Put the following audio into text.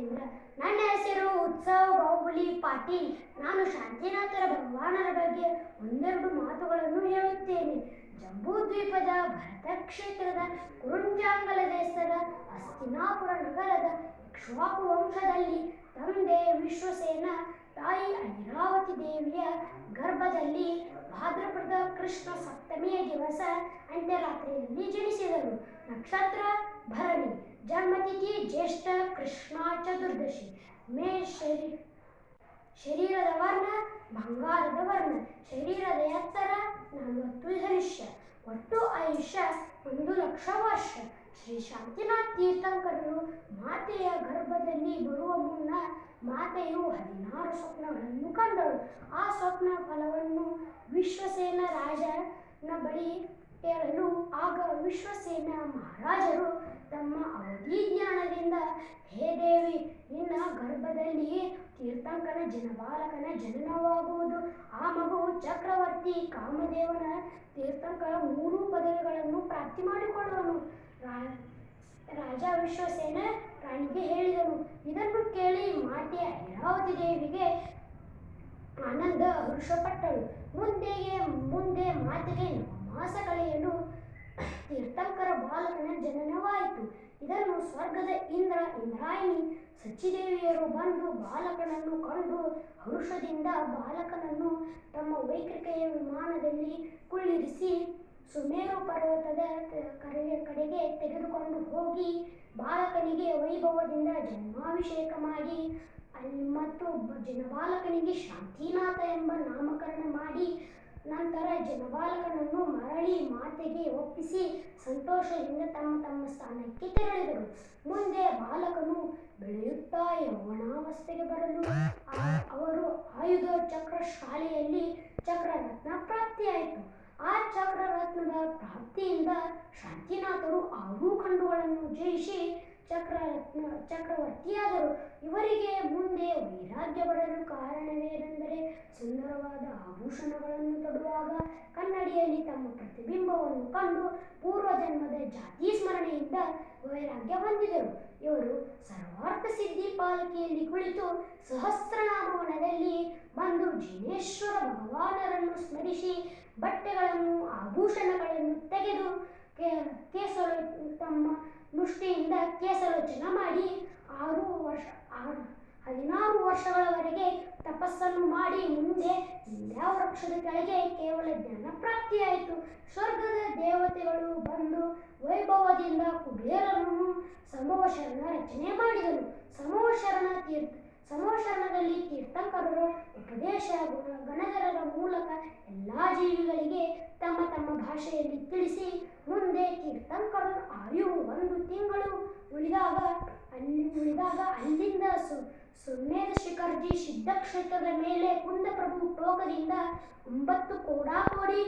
ಜಿತೇಂದ್ರ ನನ್ನ ಹೆಸರು ಉತ್ಸವ ಬಾಹುಬಲಿ ಪಾಟೀಲ್. ನಾನು ಶಾಂತಿನಾಥರ ಭಗವಾನರ ಬಗ್ಗೆ ಒಂದೆರಡು ಮಾತುಗಳನ್ನು ಹೇಳುತ್ತೇನೆ. ಜಂಬೂ ದ್ವೀಪದ ಭರತ ಕ್ಷೇತ್ರದ ಕುರುಂಜಾಂಗಲ ದೇಶದ ಅಸ್ತಿನಾಪುರ ನಗರದ ಇಕ್ಷ್ವಾಕು ವಂಶದಲ್ಲಿ ತಂದೆ ವಿಶ್ವಸೇನ, ತಾಯಿ ಐರಾವತಿ ದೇವಿಯ ಗರ್ಭದಲ್ಲಿ ಭಾದ್ರಪದ ಕೃಷ್ಣ ಸಪ್ತಮಿಯ ದಿವಸ ಅಂತ್ಯರಾತ್ರಿಯಲ್ಲಿ ಜನಿಸಿದರು ನಕ್ಷತ್ರ ಭರಣಿ, ಜನ್ಮತಿಥಿ ಜ್ಯೇಷ್ಠ, ಕೃಷ್ಣ ಚತುರ್ದಶಿ ಮೇ ಶರೀ, ಶರೀರದ ವರ್ಣ, ಬಂಗಾರದ ವರ್ಣ, ಶರೀರದ ಎತ್ತರ ನಲವತ್ತು ಧನುಷ್ಯ ಒಟ್ಟು ಆಯುಷ್ಯ ಒಂದು ಲಕ್ಷ ವರ್ಷ. ಶ್ರೀ ಶಾಂತಿನಾಥ್ ತೀರ್ಥಂಕರರು ಮಾತೆಯ ಗರ್ಭದಲ್ಲಿ ಬರುವ ಮುನ್ನ ಮಾತೆಯು ಹದಿನಾರು ಸ್ವಪ್ನಗಳನ್ನು ಕಂಡಳು. ಆ ಸ್ವಪ್ನ ಫಲವನ್ನು ವಿಶ್ವಸೇನ ರಾಜನ ಬಳಿ ಹೇಳಲು ಆಗ ವಿಶ್ವಸೇನ ಮಹಾರಾಜರು ತಮ್ಮ ಅವಧಿ ಜ್ಞಾನದಿಂದ, ಹೇ ದೇವಿ, ನಿನ್ನ ಗರ್ಭದಲ್ಲಿಯೇ ತೀರ್ಥಂಕನ ಜನಬಾಲಕನ ಜನನವಾಗುವುದು. ಆ ಮಗು ಚಕ್ರವರ್ತಿ ಕಾಮದೇವನ ತೀರ್ಥಂಕರ ಮೂರು ಪದವಿಗಳನ್ನು ಪ್ರಾಪ್ತಿ ಮಾಡಿಕೊಳ್ಳುವನು. ರಾಜ ವಿಶ್ವಸೇನ ರಾಣಿಗೆ ಹೇಳಿದನು. ಇದನ್ನು ಕೇಳಿ ಮಾತೆ ಐರಾವತಿ ದೇವಿಗೆ ಆನಂದ ಹರ್ಷಪಟ್ಟಳು. ಮುಂದೆಗೆ ಮುಂದೆ ಮಾತೆಗೆ ಮಾಸ ಕಳೆಯಲು ತೀರ್ಥಂಕರ ಬಾಲಕನ ಜನನವಾಯಿತು. ಇದನ್ನು ಸ್ವರ್ಗದ ಇಂದ್ರ ಇಂದ್ರಾಯಿನಿ ಸಚ್ಚಿದೇವಿಯರು ಬಂದು ಬಾಲಕನನ್ನು ಕಂಡು ಹರುಷದಿಂದ ಬಾಲಕನನ್ನು ತಮ್ಮ ವೈಕೃಕೆಯ ವಿಮಾನದಲ್ಲಿ ಕುಳ್ಳಿರಿಸಿ ಸುಮೇರು ಪರ್ವತದ ಕ- ಕಡೆಗೆ ತೆಗೆದುಕೊಂಡು ಹೋಗಿ ಬಾಲಕನಿಗೆ ವೈಭವದಿಂದ ಜನ್ಮಾಭಿಷೇಕ ಮಾಡಿ, ಅಲ್ಲಿ ಮತ್ತು ಜನಬಾಲಕನಿಗೆ ಶಾಂತಿನಾಥ ಎಂಬ ನಾಮಕರಣ ಮಾಡಿ, ನಂತರ ಜನಬಾಲಕನನ್ನು ಮರಳಿ ಮಾತೆಗೆ ಒಪ್ಪಿಸಿ ಸಂತೋಷದಿಂದ ತಮ್ಮ ತಮ್ಮ ಸ್ಥಾನಕ್ಕೆ ತೆರಳಿದರು. ಮುಂದೆ ಬಾಲಕನು ಬೆಳೆಯುತ್ತಾ ಯೌವನಾವಸ್ಥೆಗೆ ಬರಲು. ಅವರು ಆಯುಧ ಚಕ್ರ ಶಾಲೆಯಲ್ಲಿ ಚಕ್ರರತ್ನ ಪ್ರಾಪ್ತಿಯಾಯಿತು. ಆ ಪ್ರಾಪ್ತಿಯಿಂದ ಶಾಂತಿನಾಥರು ಆರೂ ಖಂಡುಗಳನ್ನು ಜಯಿಸಿ ಚಕ್ರರತ್ನ, ಚಕ್ರವರ್ತಿಯಾದರು. ಇವರಿಗೆ ಮುಂದೆ ವೈರಾಗ್ಯ ಬರಲು ಕಾರಣವೇನೆಂದರೆ ಸುಂದರವಾದ ಆಭೂಷಣಗಳನ್ನು ತೊಡುವಾಗ ಕನ್ನಡಿಯಲ್ಲಿ ತಮ್ಮ ಪ್ರತಿಬಿಂಬವನ್ನು ಕಂಡು ಪೂರ್ವಜನ್ಮದ ಜಾತಿ ಸ್ಮರಣೆಯಿಂದ ವೈರಾಗ್ಯ ಹೊಂದಿದರು. ಇವರು ಸರ್ವಾರ್ಥ ಸಿದ್ಧಿ ಪಾಲಕಿಯಲ್ಲಿ ಕುಳಿತು ಸಹಸ್ರನಾಮವನದಲ್ಲಿ ಬಂದು ಜಿನೇಶ್ವರ ಭಗವಾನರನ್ನು ಸ್ಮರಿಸಿ ಬಟ್ಟೆಗಳನ್ನು, ಆಭೂಷಣಗಳನ್ನು ತೆಗೆದು ಕೇಸಲು, ತಮ್ಮ ಮುಷ್ಟಿಯಿಂದ ಕೇಸಲೋಚನ ಮಾಡಿ ಆರು ವರ್ಷ, ಆರು, ಹದಿನಾರು ವರ್ಷಗಳವರೆಗೆ ತಪಸ್ಸನ್ನು ಮಾಡಿ ಮುಂದೆ ಯಾವ ವೃಕ್ಷದ ಕೆಳಗೆ ಕೇವಲ ಜ್ಞಾನ ಪ್ರಾಪ್ತಿಯಾಯಿತು. ಸ್ವರ್ಗದ ದೇವತೆಗಳು ಬಂದು ವೈಭವದಿಂದ ಕುಬೇರನನ್ನು ಸಮವಶರಣ ರಚನೆ ಮಾಡಿದರು. ಸಮವಶರಣ ತೀರ್ಥ ಸಮವಶರಣದಲ್ಲಿ ತೀರ್ಥಂಕರರು ಉಪದೇಶ ಗುಣ ಗಣಧರರ ಮೂಲಕ ಎಲ್ಲ ಜೀವಿಗಳಿಗೆ ತಮ್ಮ ತಮ್ಮ ಭಾಷೆಯಲ್ಲಿ ತಿಳಿಸಿ ಮುಂದೆ ತೀರ್ಥಂಕರರ ಆಯು ಒಂದು ತಿಂಗಳು ಉಳಿದಾಗ ಅಲ್ಲಿ, ಉಳಿದಾಗ ಅಲ್ಲಿಂದ ಸು ಸುಮೇಧ ಶಿಖರ್ಜಿ ಸಿದ್ಧಕ್ಷೇತ್ರದ ಮೇಲೆ ಕುಂದಪ್ರಭು ಟೋಕದಿಂದ ಒಂಬತ್ತು ಕೋಡಾಕೋಡಿ